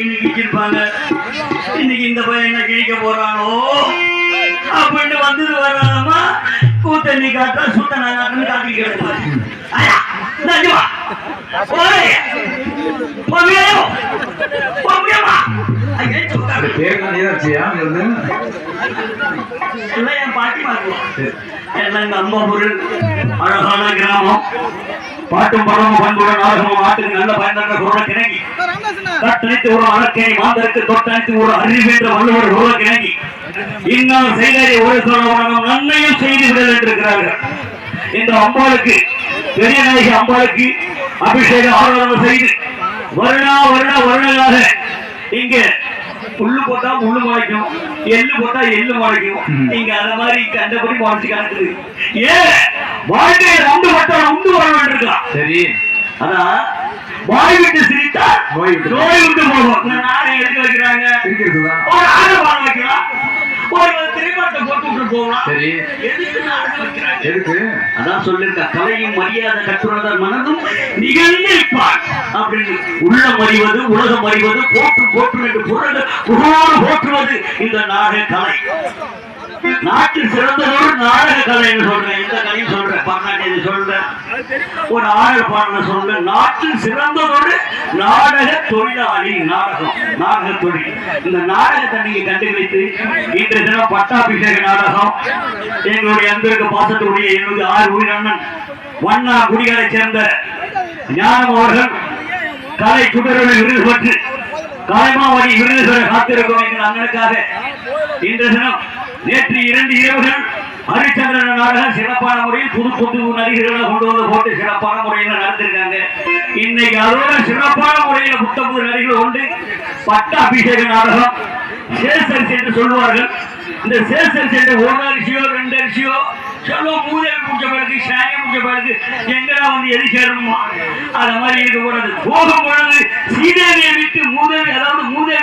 இன்னைக்கு கிழிச்சிருப்பாங்க இன்னைக்கு இந்த பையன் என்ன கிழிக்க போறானோ? அப்படின்னு வந்தது வர்றாமா கூத்த நீ காட்டா சுத்த நான் காட்டுன்னு காட்டி சொல்றாரு? பேர் எல்லாம் என் பாட்டி மாறுவோம் எல்லாம் எங்க அம்மா பொருள் அழகான கிராமம். பாட்டும் படமும் பண்புடன் நாடகமும் நாட்டுக்கு நல்ல பயன்தர குரல கிணங்கி. தட்டணித்து ஒரு அழக்கேணி மாந்தருக்கு தொட்டணித்து ஒரு அறிவென்ற வள்ளுவர் குரல கிணங்கி. இன்னும் செய்ததை ஒரு சொல்ல நன்மையும் செய்து விடல் என்றிருக்கிறார்கள். இந்த அம்பாளுக்கு பெரிய நாயகி அம்பாளுக்கு அபிஷேகம் ஆராதனை செய்து வருடா வருட வருடங்களாக இங்க புல்லு போட்டா முள்ளு முளைக்கும் எள்ளு போட்டா எள்ளு முளைக்கும் நீங்க அந்த மாதிரி கண்டபடி முளைச்சு கிடக்குது. ஏன்? வாழ்க்கையை உண்டு பட்டால் உண்டு வர வேண்டியிருக்கான் சரி. அதான் வாய் விட்டு சிரித்தா நோய் நோய் விட்டு போகும். நாடை எடுக்க வைக்கிறாங்க. ஒரு ஆடு பாட வைக்கலாம். ஒரு திரைப்படத்தை போட்டு விட்டு போகலாம். சரி. எதுக்கு எதுக்கு? அதான் சொல்லிருக்க கலையும் மரியாதை கட்டுறதர் மனதும் நிகழ்ந்திருப்பான் அப்படி உள்ளம் அறிவது உலகம் அறிவது போற்று போற்று என்று புரண்டு புகழோடு போற்றுவது இந்த நாடக கலை. நாட்டில் சிறந்ததொரு நாடக கலைன்னு சொல்றேன். எந்த கலையும் சொல்றேன். பன்னாட்டியது சொல்றேன். ஒரு ஆயுள் பாடல சொல்றேன். நாட்டில் சிறந்ததோடு நாடக தொழிலாளி நாடகம் நாடக தொழில். இந்த நாடகத்தை நீங்க கண்டுபிடித்து இன்றைய தினம் பட்டாபிஷேக நாடகம். எங்களுடைய அன்பிற்கு பாசத்துடைய என்னுடைய ஆறு உயிரண்ணன் வண்ணா குடிகளை சேர்ந்த ஞானம் அவர்கள் கலை குதிரையில் விருது பெற்று கலைமாவதி விருது பெற காத்திருக்கும் எங்கள் அண்ணனுக்காக. இன்று தினம் நேற்று இரண்டு இரவுகள் ஹரிச்சந்திரன் நாடகம் சிறப்பான முறையில் புது புது நடிகர்களை கொண்டு வந்து போட்டு சிறப்பான முறையில் நடந்திருக்காங்க இன்னைக்கு அதோட சிறப்பான முறையில் புத்த நடிகர்கள் உண்டு பட்ட அபிஷேக நாடகம் சேசரிசி என்று சொல்லுவார்கள். இந்த சேசரிசி என்று ஒரு அரிசியோ ரெண்டு அரிசியோ சொல்லுவ மூதேவி முடிச்ச பிறகு சாய முடிச்ச பிறகு எங்கடா வந்து எது சேரணுமா அத மாதிரி இருக்க கூடாது போகும் பொழுது சீதேவியை விட்டு மூதேவி அதாவது மூதேவி